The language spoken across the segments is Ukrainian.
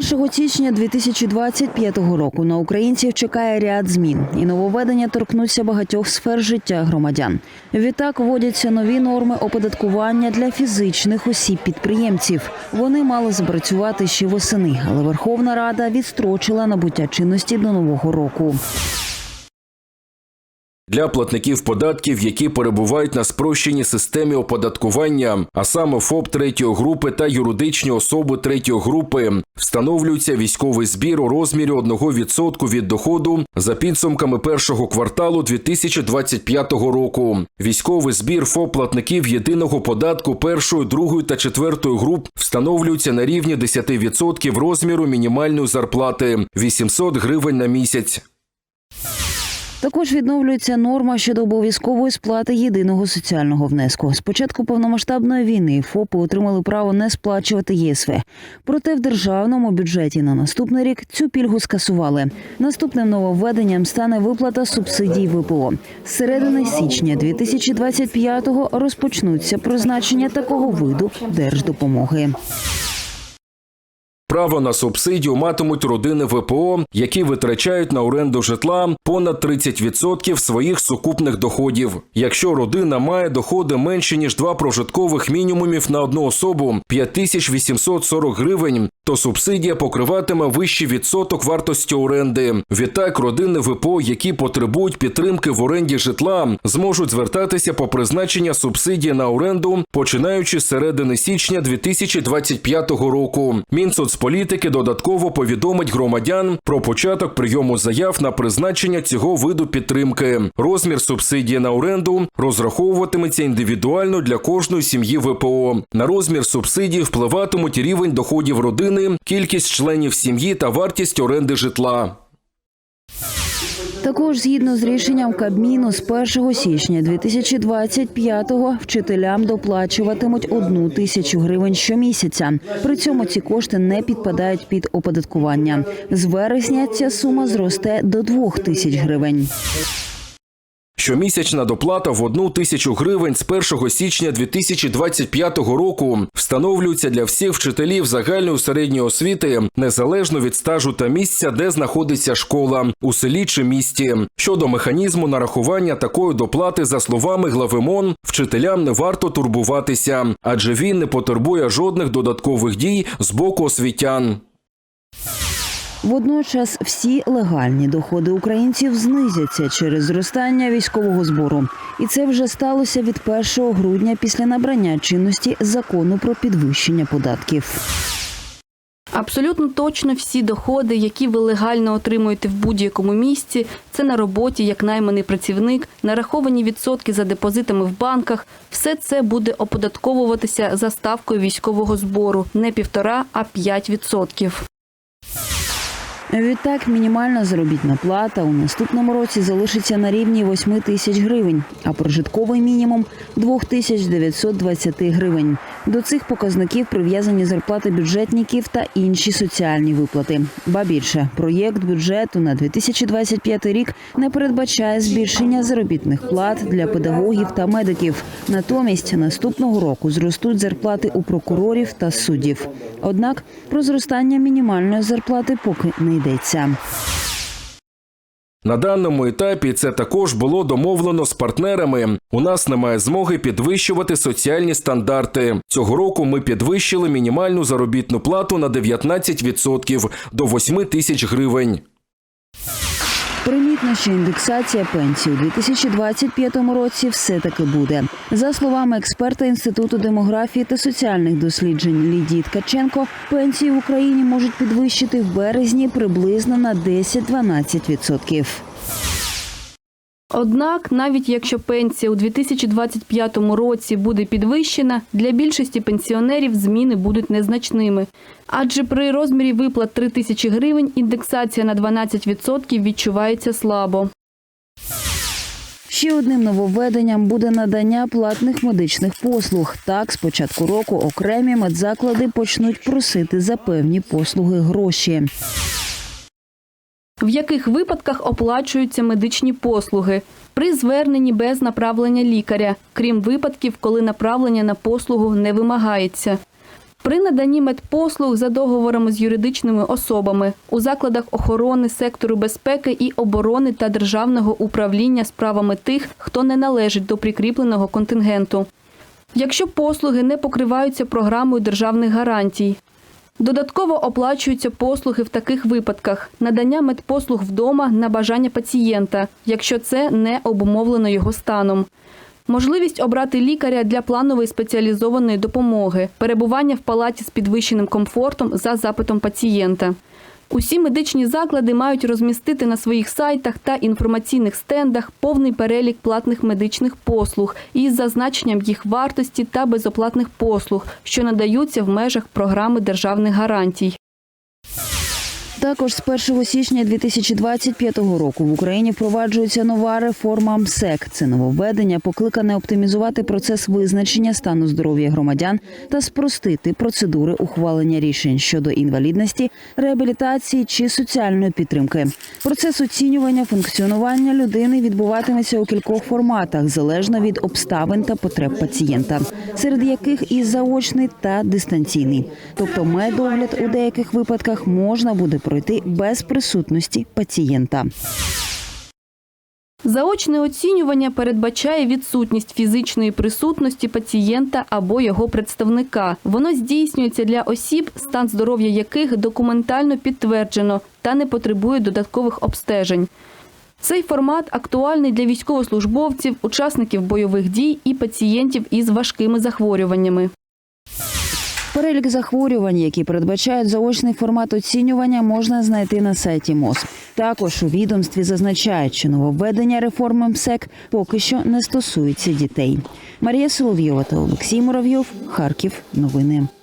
З 1 січня 2025 року на українців чекає ряд змін, і нововведення торкнуться багатьох сфер життя громадян. Відтак вводяться нові норми оподаткування для фізичних осіб-підприємців. Вони мали запрацювати ще восени, але Верховна Рада відстрочила набуття чинності до нового року. Для платників податків, які перебувають на спрощеній системі оподаткування, а саме ФОП третьої групи та юридичні особи третьої групи, встановлюється військовий збір у розмірі 1% від доходу за підсумками першого кварталу 2025 року. Військовий збір ФОП платників єдиного податку першої, другої та четвертої груп встановлюється на рівні 10% розміру мінімальної зарплати 800 гривень на місяць. Також відновлюється норма щодо обов'язкової сплати єдиного соціального внеску. З початку повномасштабної війни ФОПи отримали право не сплачувати ЄСВ. Проте в державному бюджеті на наступний рік цю пільгу скасували. Наступним нововведенням стане виплата субсидій ВПО. З середини січня 2025-го розпочнуться призначення такого виду держдопомоги. Право на субсидію матимуть родини ВПО, які витрачають на оренду житла понад 30% своїх сукупних доходів. Якщо родина має доходи менше ніж два прожиткових мінімумів на одну особу 5840 гривень, то субсидія покриватиме вищий відсоток вартості оренди. Відтак, родини ВПО, які потребують підтримки в оренді житла, зможуть звертатися по призначення субсидії на оренду, починаючи з середини січня 2025 року. Мінсоцполітики додатково повідомить громадян про початок прийому заяв на призначення цього виду підтримки. Розмір субсидії на оренду розраховуватиметься індивідуально для кожної сім'ї ВПО. На розмір субсидії впливатимуть рівень доходів родини, кількість членів сім'ї та вартість оренди житла. Також згідно з рішенням Кабміну з 1 січня 2025-го вчителям доплачуватимуть одну тисячу гривень щомісяця. При цьому ці кошти не підпадають під оподаткування. З вересня ця сума зросте до двох тисяч гривень. Щомісячна доплата в одну тисячу гривень з 1 січня 2025 року встановлюється для всіх вчителів загальної середньої освіти незалежно від стажу та місця, де знаходиться школа у селі чи місті. Щодо механізму нарахування такої доплати, за словами глави МОН, вчителям не варто турбуватися, адже він не потребує жодних додаткових дій з боку освітян. Водночас всі легальні доходи українців знизяться через зростання військового збору, і це вже сталося від 1 грудня після набрання чинності закону про підвищення податків. Абсолютно точно всі доходи, які ви легально отримуєте в будь-якому місці, це на роботі як найманий працівник, нараховані відсотки за депозитами в банках. Все це буде оподатковуватися за ставкою військового збору не півтора, а п'ять відсотків. Відтак, мінімальна заробітна плата у наступному році залишиться на рівні 8 тисяч гривень, а прожитковий мінімум 2920 гривень. До цих показників прив'язані зарплати бюджетників та інші соціальні виплати. Ба більше проєкт бюджету на 2025 рік не передбачає збільшення заробітних плат для педагогів та медиків. Натомість наступного року зростуть зарплати у прокурорів та суддів. Однак про зростання мінімальної зарплати поки не йдеться. На даному етапі це також було домовлено з партнерами. У нас немає змоги підвищувати соціальні стандарти. Цього року ми підвищили мінімальну заробітну плату на 19% до 8 тисяч гривень. Примітно, що індексація пенсій у 2025 році все-таки буде. За словами експерта Інституту демографії та соціальних досліджень Лідії Ткаченко, пенсії в Україні можуть підвищити в березні приблизно на 10-12%. Однак, навіть якщо пенсія у 2025 році буде підвищена, для більшості пенсіонерів зміни будуть незначними. Адже при розмірі виплат 3 тисячі гривень індексація на 12% відчувається слабо. Ще одним нововведенням буде надання платних медичних послуг. Так, з початку року окремі медзаклади почнуть просити за певні послуги гроші. В яких випадках оплачуються медичні послуги? При зверненні без направлення лікаря, крім випадків, коли направлення на послугу не вимагається. При наданні медпослуг за договорами з юридичними особами у закладах охорони сектору безпеки і оборони та державного управління справами тих, хто не належить до прикріпленого контингенту. Якщо послуги не покриваються програмою державних гарантій, Додатково оплачуються послуги в таких випадках: надання медпослуг вдома на бажання пацієнта, якщо це не обумовлено його станом. Можливість обрати лікаря для планової спеціалізованої допомоги, перебування в палаті з підвищеним комфортом за запитом пацієнта. Усі медичні заклади мають розмістити на своїх сайтах та інформаційних стендах повний перелік платних медичних послуг із зазначенням їх вартості та безоплатних послуг, що надаються в межах програми державних гарантій. Також з 1 січня 2025 року в Україні впроваджується нова реформа МСЕК. Це нововведення, покликане оптимізувати процес визначення стану здоров'я громадян та спростити процедури ухвалення рішень щодо інвалідності, реабілітації чи соціальної підтримки. Процес оцінювання функціонування людини відбуватиметься у кількох форматах залежно від обставин та потреб пацієнта, серед яких і заочний та дистанційний. Тобто медогляд у деяких випадках можна буде пройти без присутності пацієнта. Заочне оцінювання передбачає відсутність фізичної присутності пацієнта або його представника. Воно здійснюється для осіб, стан здоров'я яких документально підтверджено та не потребує додаткових обстежень. Цей формат актуальний для військовослужбовців, учасників бойових дій і пацієнтів із важкими захворюваннями. Перелік захворювань, які передбачають заочний формат оцінювання, можна знайти на сайті МОЗ. Також у відомстві зазначають, що нововведення реформи МСЕК поки що не стосується дітей. Марія Соловйова та Олексій Муравйов. Харків. Новини. –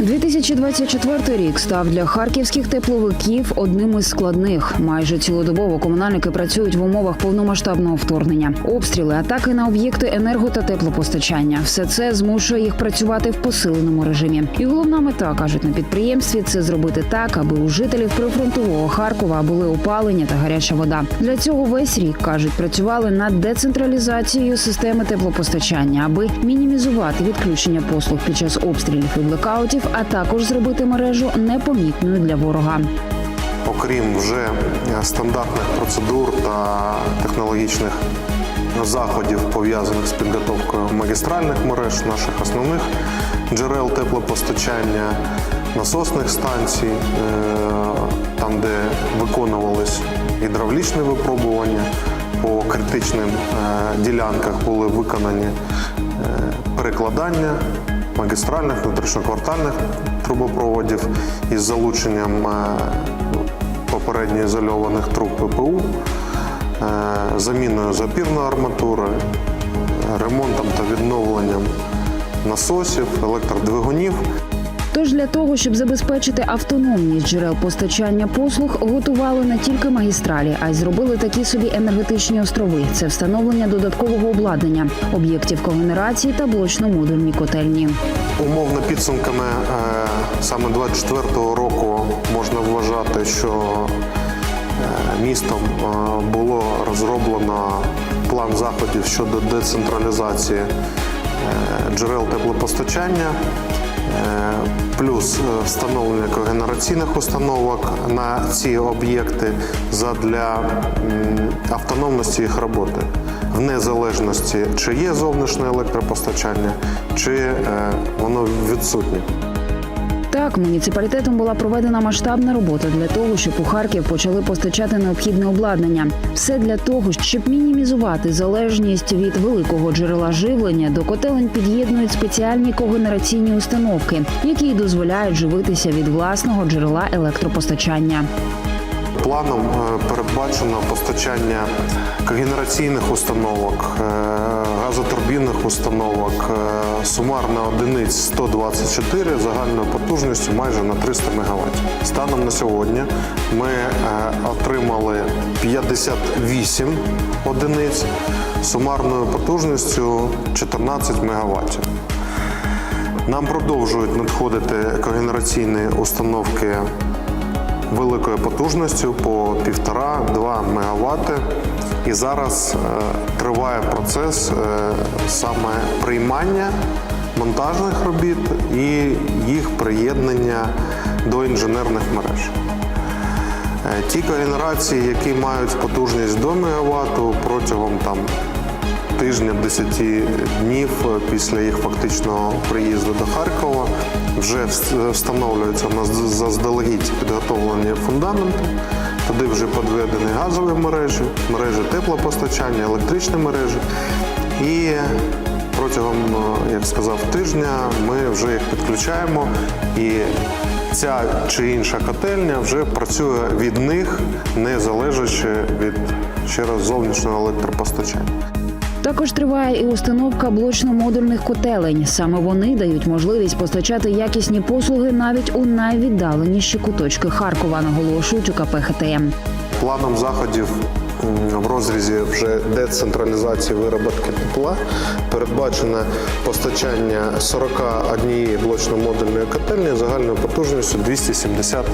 2024 рік став для харківських тепловиків одним із складних. Майже цілодобово комунальники працюють в умовах повномасштабного вторгнення. Обстріли, атаки на об'єкти енерго та теплопостачання. Все це змушує їх працювати в посиленому режимі. І головна мета кажуть на підприємстві це зробити так, аби у жителів прифронтового Харкова були опалення та гаряча вода. Для цього весь рік кажуть, працювали над децентралізацією системи теплопостачання, аби мінімізувати відключення послуг під час обстрілів і блекаутів, а також зробити мережу непомітною для ворога. окрім вже е, стандартних процедур та технологічних заходів, пов'язаних з підготовкою магістральних мереж, наших основних джерел теплопостачання, насосних станцій, е, там, де виконувались гідравлічні випробування по критичним е, ділянках були виконані перекладання магістральних внутрішньоквартальних трубопроводів із залученням е, попередньо ізольованих труб ППУ, е, заміною запірної арматури, е, ремонтом та відновленням насосів, електродвигунів. Тож для того, щоб забезпечити автономність джерел постачання послуг, готували не тільки магістралі, а й зробили такі собі енергетичні острови. Це встановлення додаткового обладнання, об'єктів когенерації та блочно-модульні котельні. Умовно підсумками е, саме 24-го року можна вважати, що е, містом е, було розроблено план заходів щодо децентралізації джерел теплопостачання. Е, Плюс е, встановлення когенераційних установок на ці об'єкти задля автономності їх роботи, в незалежності, чи є зовнішнє електропостачання, чи е, воно відсутнє. Так, муніципалітетом була проведена масштабна робота для того, щоб у Харків почали постачати необхідне обладнання. Все для того, щоб мінімізувати залежність від великого джерела живлення до котелень під'єднують спеціальні когенераційні установки, які дозволяють живитися від власного джерела електропостачання. Планом е, передбачено постачання когенераційних установок, е, газотурбінних установок, е, сумарна одиниць 124 загальною потужністю майже на 300 МВт. Станом на сьогодні ми отримали 58 одиниць сумарною потужністю 14 МВт. Нам продовжують надходити когенераційні установки великою потужністю по 1,5-2 МВт І зараз е, триває процес е, саме приймання монтажних робіт і їх приєднання до інженерних мереж. Е, Ті когенерації, які мають потужність до МВт протягом там, тижня 10 днів після їх фактичного приїзду до Харкова, вже вс- встановлюються у нас заздалегідь підготовлені фундаменти. Туди вже підведені газові мережі, мережі теплопостачання, електричні мережі. І протягом, е, як сказав, тижня ми вже їх підключаємо. І ця чи інша котельня вже працює від них, не залежачи від ще раз зовнішнього електропостачання. Також триває і установка блочно-модульних котелень. Саме вони дають можливість постачати якісні послуги навіть у найвіддаленіші куточки Харкова, наголошують у КП. Планом заходів в розрізі вже децентралізації вироботки тепла передбачено постачання 41 блочно-модульної котельні загальною потужністю 270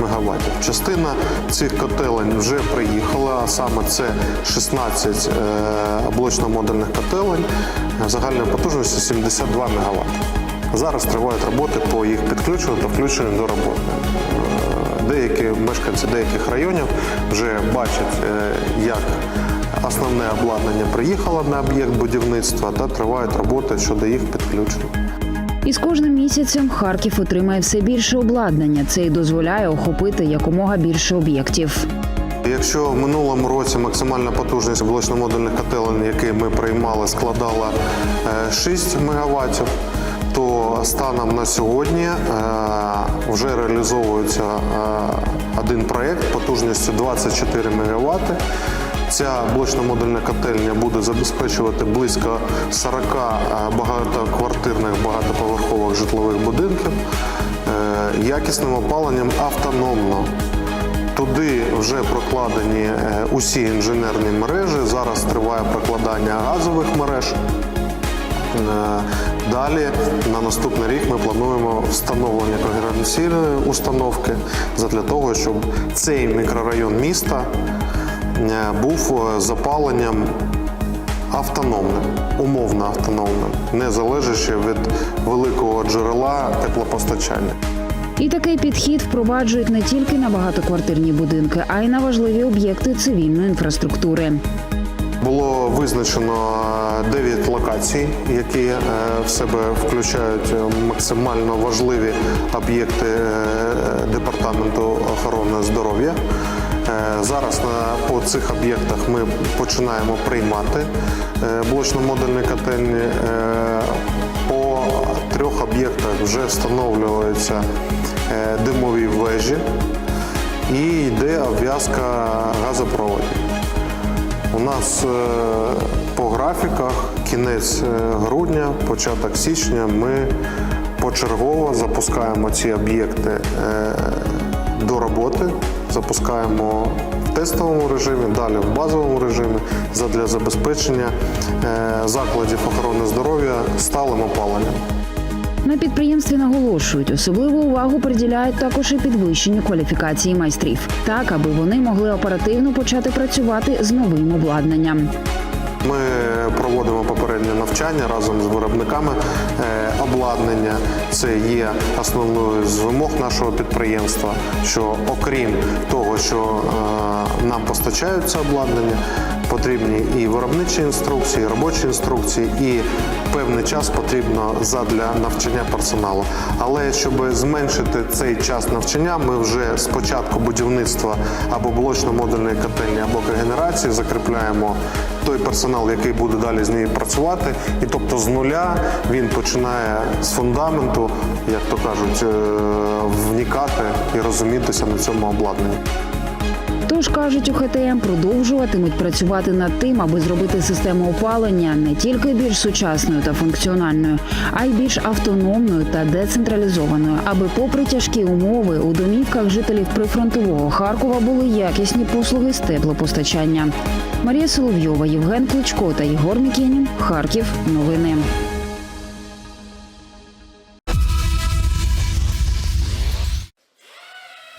МВт. Частина цих котелень вже приїхала, а саме це 16 е, блочно-модульних котелень загальною потужністю 72 МВт. Зараз тривають роботи по їх підключенню та включенню до роботи. Е, Деякі мешканці деяких районів вже бачать, е, як основне обладнання приїхало на об'єкт будівництва та тривають роботи щодо їх підключення. І з кожним місяцем Харків отримає все більше обладнання. Це і дозволяє охопити якомога більше об'єктів. Якщо в минулому році максимальна потужність блочно-модульних котелень, які ми приймали, складала е, 6 МВт, то станом на сьогодні е, вже реалізовується е, один проєкт потужністю 24 МВт. Ця блочно-модульна котельня буде забезпечувати близько 40 е, багатоквартирних багатоповерхових житлових будинків якісним опаленням автономно. Туди вже прокладені усі інженерні мережі. Зараз триває прокладання газових мереж. Далі на наступний рік ми плануємо встановлення когеренційної установки для того, щоб цей мікрорайон міста е, був е, запаленням автономним, умовно автономним, не залежачи від великого джерела теплопостачання. І такий підхід впроваджують не тільки на багатоквартирні будинки, а й на важливі об'єкти цивільної інфраструктури. Було визначено 9 локацій, які е, в себе включають е, максимально важливі об'єкти е, департаменту охорони здоров'я. Зараз по цих об'єктах ми починаємо приймати блочно-модульні котельні. По трьох об'єктах вже встановлюються димові вежі і йде обв'язка газопроводів. У нас е, по графіках кінець е, грудня, початок січня. Ми почергово запускаємо ці об'єкти е, до роботи, запускаємо в тестовому режимі, далі в базовому режимі. Задля забезпечення закладів охорони здоров'я сталим опаленням. На підприємстві наголошують, особливу увагу приділяють також і підвищенню кваліфікації майстрів, так аби вони могли оперативно почати працювати з новим обладнанням. Ми проводимо попереднє навчання разом з виробниками е, обладнання. Це є основною з вимог нашого підприємства. Що окрім того, що е, нам постачають це обладнання, потрібні і виробничі інструкції, і робочі інструкції, і певний час потрібно задля навчання персоналу. Але щоб зменшити цей час навчання, ми вже з початку будівництва або блочно-модульної котельні, або когенерації закріпляємо той персонал, який буде далі з нею працювати. І тобто з нуля він починає з фундаменту, як то кажуть, е, вникати і розумітися на цьому обладнанні. Тож кажуть у ХТМ, продовжуватимуть працювати над тим, аби зробити систему опалення не тільки більш сучасною та функціональною, а й більш автономною та децентралізованою, аби, попри тяжкі умови, у домівках жителів прифронтового Харкова були якісні послуги з теплопостачання. Марія Соловйова, Євген Кличко та Єгор Мікенін. Харків. Новини.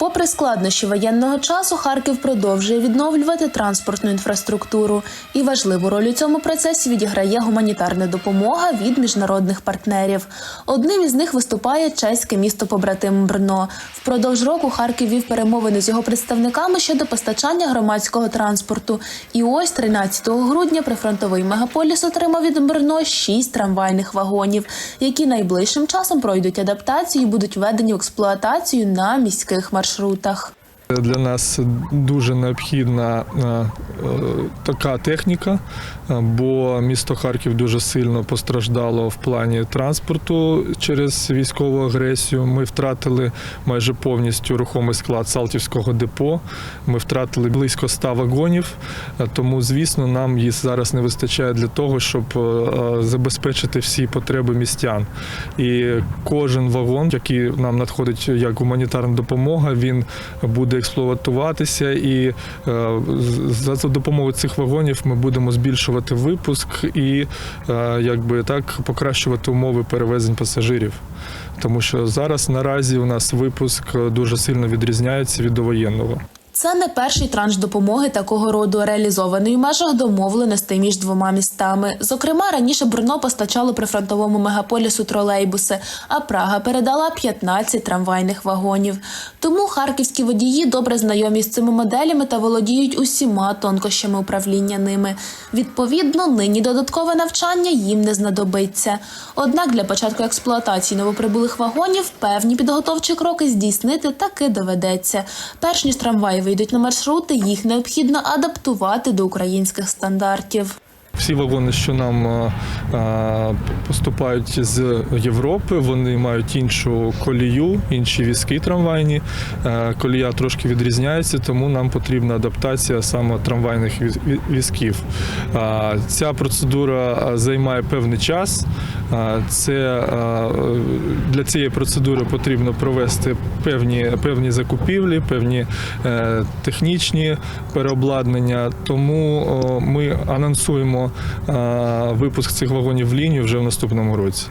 Попри складнощі воєнного часу, Харків продовжує відновлювати транспортну інфраструктуру, і важливу роль у цьому процесі відіграє гуманітарна допомога від міжнародних партнерів. Одним із них виступає чеське місто побратим Брно. Впродовж року Харків вів перемовини з його представниками щодо постачання громадського транспорту. І ось 13 грудня прифронтовий мегаполіс отримав від Брно 6 трамвайних вагонів, які найближчим часом пройдуть адаптацію і будуть введені в експлуатацію на міських маршрутах маршрутах. Для нас дуже необхідна е, така техніка, е, бо місто Харків дуже сильно постраждало в плані транспорту через військову агресію. Ми втратили майже повністю рухомий склад Салтівського депо. Ми втратили близько 100 вагонів. Е, Тому, звісно, нам їх зараз не вистачає для того, щоб забезпечити всі потреби містян. І кожен вагон, який нам надходить як гуманітарна допомога, він буде експлуатуватися, і е, за допомогою цих вагонів ми будемо збільшувати випуск і е, якби так покращувати умови перевезень пасажирів. Тому що зараз наразі у нас випуск е, дуже сильно відрізняється від довоєнного. Це не перший транш допомоги такого роду, реалізований в межах домовленостей між двома містами. Зокрема, раніше Брно постачало прифронтовому мегаполісу тролейбуси, а Прага передала 15 трамвайних вагонів. Тому харківські водії добре знайомі з цими моделями та володіють усіма тонкощами управління ними. Відповідно, нині додаткове навчання їм не знадобиться. Однак для початку експлуатації новоприбулих вагонів певні підготовчі кроки здійснити таки доведеться. Перш ніж трамваї вийдуть на маршрути, їх необхідно адаптувати до українських стандартів. Всі вагони, що нам е, е, поступають з Європи, вони мають іншу колію, інші візки трамвайні. Е, Колія трошки відрізняється, тому нам потрібна адаптація саме трамвайних візків. Ця процедура займає певний час. Це для цієї процедури потрібно провести певні, певні закупівлі, певні технічні переобладнання. Тому ми анонсуємо е, випуск цих вагонів в лінію вже в наступному році.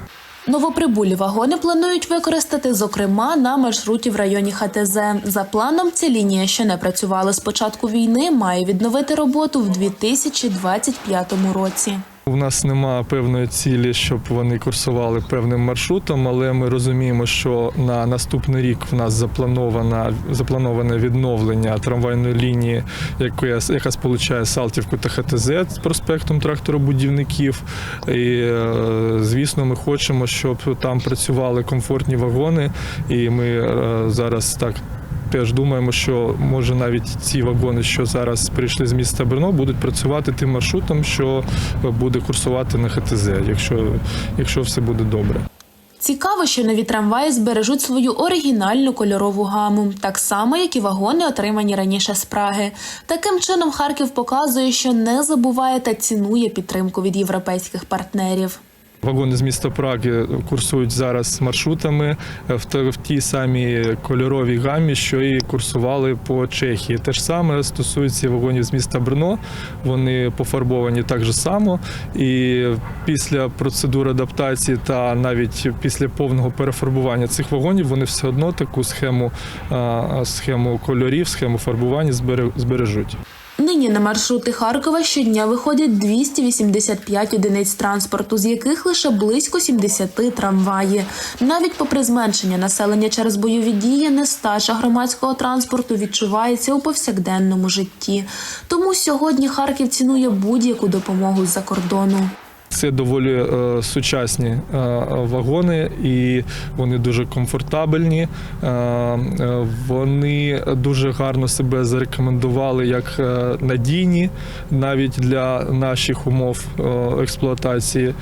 Новоприбулі вагони планують використати, зокрема, на маршруті в районі ХТЗ. За планом, ця лінія, що не працювала з початку війни, має відновити роботу в 2025 році. У нас немає певної цілі, щоб вони курсували певним маршрутом, але ми розуміємо, що на наступний рік в нас запланована заплановане відновлення трамвайної лінії, яка, яка сполучає Салтівку та ХТЗ з проспектом тракторобудівників. І е, звісно, ми хочемо, щоб там працювали комфортні вагони, і ми е, зараз так. Теж думаємо, що може навіть ці вагони, що зараз прийшли з міста Брно, будуть працювати тим маршрутом, що буде курсувати на ХТЗ, якщо, якщо все буде добре. Цікаво, що нові трамваї збережуть свою оригінальну кольорову гаму, так само, як і вагони, отримані раніше з Праги. Таким чином, Харків показує, що не забуває та цінує підтримку від європейських партнерів. Вагони з міста Праги курсують зараз маршрутами в в тій самій кольоровій гамі, що і курсували по Чехії. Те ж саме стосується вагонів з міста Брно. Вони пофарбовані так же само. І після процедури адаптації та навіть після повного перефарбування цих вагонів вони все одно таку схему, схему кольорів, схему фарбування збережуть. Нині на маршрути Харкова щодня виходять 285 одиниць транспорту, з яких лише близько 70 трамваї. Навіть попри зменшення населення через бойові дії, нестача громадського транспорту відчувається у повсякденному житті. Тому сьогодні Харків цінує будь-яку допомогу з-за кордону. Це доволі е, сучасні е, вагони, і вони дуже комфортабельні. Е, е, вони дуже гарно себе зарекомендували як е, надійні навіть для наших умов е, експлуатації.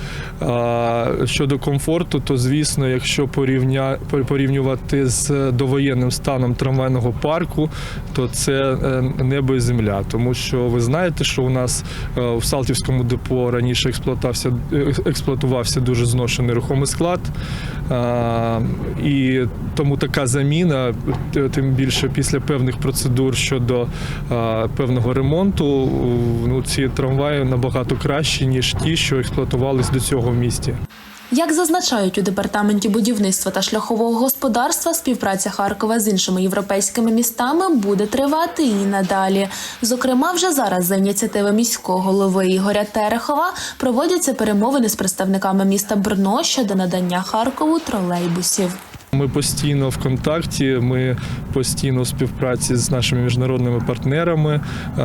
Е, щодо комфорту, то звісно, якщо порівня, порівнювати з довоєнним станом трамвайного парку, то це е, небо і земля. Тому що ви знаєте, що у нас е, в Салтівському депо раніше експлуатався експлуатувався дуже зношений рухомий склад. І тому така заміна, тим більше після певних процедур щодо певного ремонту, ну ці трамваї набагато кращі ніж ті, що експлуатувались до цього в місті. Як зазначають у департаменті будівництва та шляхового господарства, співпраця Харкова з іншими європейськими містами буде тривати і надалі. Зокрема, вже зараз за ініціативи міського голови Ігоря Терехова проводяться перемовини з представниками міста Брно щодо надання Харкову тролейбусів. Ми постійно в контакті, ми постійно в співпраці з нашими міжнародними партнерами. Е,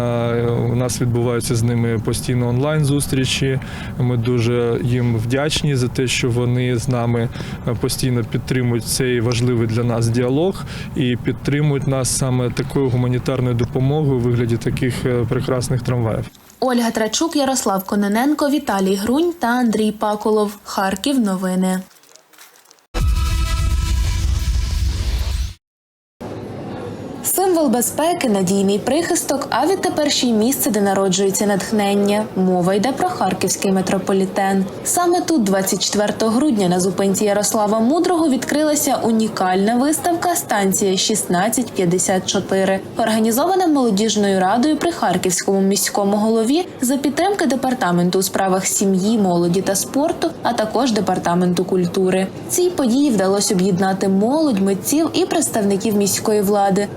У нас відбуваються з ними постійно онлайн зустрічі. Ми дуже їм вдячні за те, що вони з нами е, постійно підтримують цей важливий для нас діалог і підтримують нас саме такою гуманітарною допомогою у вигляді таких е, прекрасних трамваїв. Ольга Трачук, Ярослав Кононенко, Віталій Грунь та Андрій Паколов. Харків. Новини. Символ безпеки, надійний прихисток, а відтепер ще й місце, де народжується натхнення. Мова йде про харківський метрополітен. Саме тут, 24 грудня, на зупинці Ярослава Мудрого відкрилася унікальна виставка Станція 1654, організована молодіжною радою при харківському міському голові за підтримки департаменту у справах сім'ї, молоді та спорту, а також департаменту культури. Цій події вдалося об'єднати молодь, митців і представників міської влади,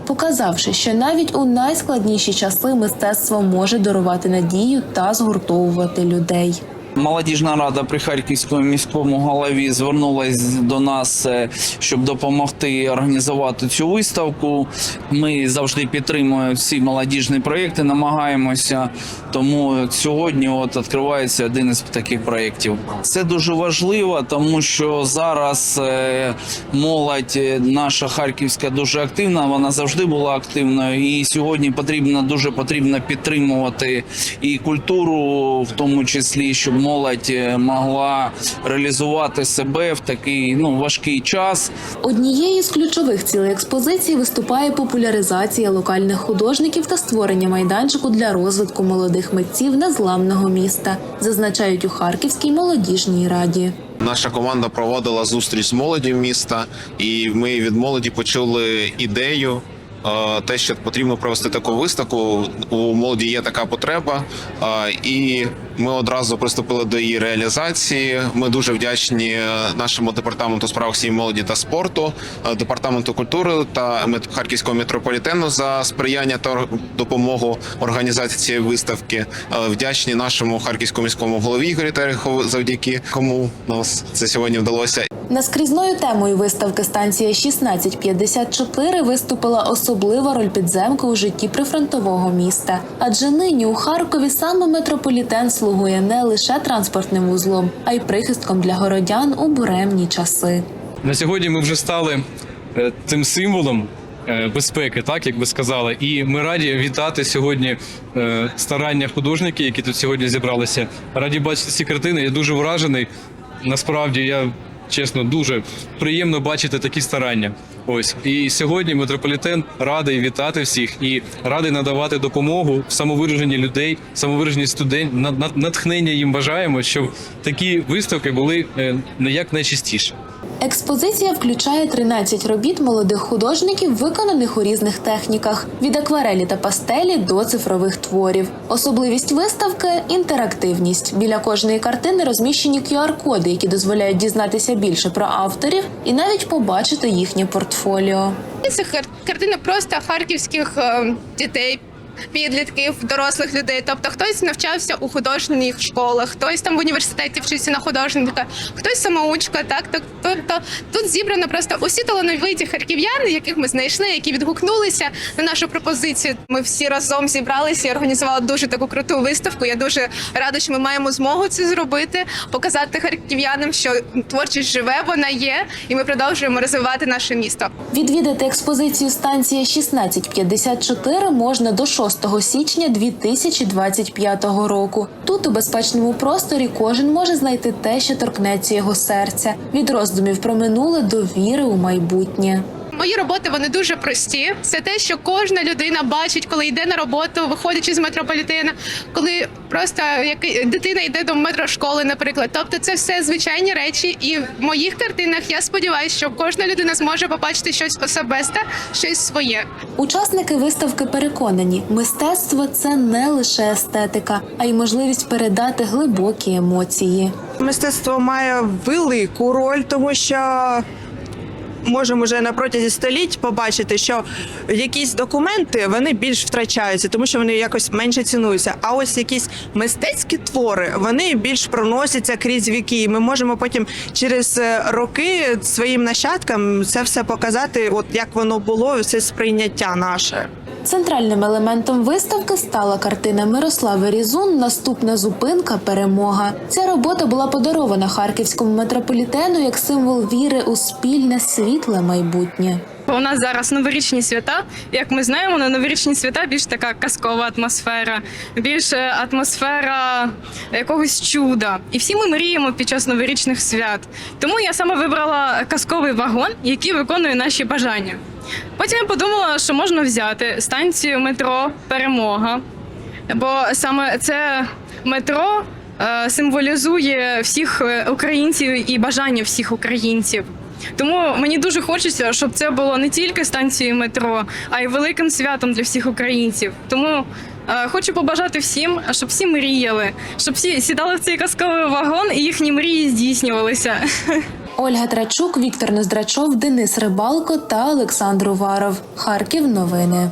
показавши, що навіть у найскладніші часи мистецтво може дарувати надію та згуртовувати людей. Молодіжна рада при Харківському міському голові звернулась до нас, е, щоб допомогти організувати цю виставку. Ми завжди підтримуємо всі молодіжні проєкти, намагаємося. Тому сьогодні от відкривається один із таких проєктів. Це дуже важливо, тому що зараз е, молодь е, наша харківська дуже активна. Вона завжди була активною, і сьогодні потрібно дуже потрібно підтримувати і культуру, в тому числі, щоб молодь е, могла реалізувати себе в такий ну важкий час. Однією з ключових цілей експозиції виступає популяризація локальних художників та створення майданчику для розвитку молодих митців незламного міста, зазначають у Харківській молодіжній раді. Наша команда проводила зустріч з молоді міста, і ми від молоді почули ідею. е, Те, що потрібно провести таку виставку, у молоді є така потреба, е, і ми одразу приступили до її реалізації. Ми дуже вдячні е, нашому департаменту справ сім'ї, молоді та спорту, е, департаменту культури та харківського метрополітену за сприяння та допомогу організації цієї виставки. Е, Вдячні нашому харківському міському голові Ігорю Терехову, завдяки кому нас це сьогодні вдалося. Наскрізною темою виставки станція 1654 виступила особлива роль підземки у житті прифронтового міста. Адже нині у Харкові саме метрополітен слугує не лише транспортним вузлом, а й прихистком для городян у буремні часи. На сьогодні ми вже стали е, тим символом е, безпеки, так як ви сказали. І ми раді вітати сьогодні е, старання художників, які тут сьогодні зібралися. Раді бачити ці картини. Я дуже вражений. Насправді я чесно дуже приємно бачити такі старання. Ось і сьогодні метрополітен радий вітати всіх і радий надавати допомогу в самовираженні людей, самовираженні студентів. На- Натхнення їм бажаємо, щоб такі виставки були е, як найчастіше. Експозиція включає 13 робіт молодих художників, виконаних у різних техніках: від акварелі та пастелі до цифрових творів. Особливість виставки інтерактивність. Біля кожної картини розміщені QR-коди, які дозволяють дізнатися більше про авторів і навіть побачити їхнє портфоліо. Це картина просто харківських е, дітей. Підлітків, дорослих людей, тобто хтось навчався у художніх школах, хтось там в університеті вчився на художника, хтось самоучка. Так тобто тут зібрано просто усі талановиті харків'яни, яких ми знайшли, які відгукнулися на нашу пропозицію. Ми всі разом зібралися і організували дуже таку круту виставку. Я дуже рада, що ми маємо змогу це зробити, показати харків'янам, що творчість живе, вона є, і ми продовжуємо розвивати наше місто. Відвідати експозицію станція 1654 можна до 6 січня 2025 року. Тут у безпечному просторі кожен може знайти те, що торкнеться його серця від роздумів про минуле до віри у майбутнє. Мої роботи вони дуже прості. Це те, що кожна людина бачить, коли йде на роботу, виходячи з метрополітена, коли просто як дитина йде до метрошколи, наприклад. Тобто, це все звичайні речі. І в моїх картинах я сподіваюся, що кожна людина зможе побачити щось особисте, щось своє. Учасники виставки переконані, мистецтво це не лише естетика, а й можливість передати глибокі емоції. Мистецтво має велику роль, тому що можемо вже на протязі століть побачити, що якісь документи вони більш втрачаються, тому що вони якось менше цінуються. А ось якісь мистецькі твори вони більш проносяться крізь віки. І ми можемо потім через е, роки своїм нащадкам це все показати, от як воно було, все сприйняття наше. Центральним елементом виставки стала картина Мирослави Різун Наступна зупинка перемога. Ця робота була подарована харківському метрополітену як символ віри у спільне світле майбутнє. У нас зараз новорічні свята. Як ми знаємо, на новорічні свята більш така казкова атмосфера, більш е, атмосфера якогось чуда. І всі ми мріємо під час новорічних свят. Тому я саме вибрала казковий вагон, який виконує наші бажання. Потім я подумала, що можна взяти станцію метро Перемога, бо саме це метро е, символізує всіх е, українців і бажання всіх українців. Тому мені дуже хочеться, щоб це було не тільки станцією метро, а й великим святом для всіх українців. Тому е, хочу побажати всім, щоб всі мріяли, щоб всі сідали в цей казковий вагон і їхні мрії здійснювалися. Ольга Трачук, Віктор Ноздрачов, Денис Рибалко та Олександр Уваров. Харків. Новини.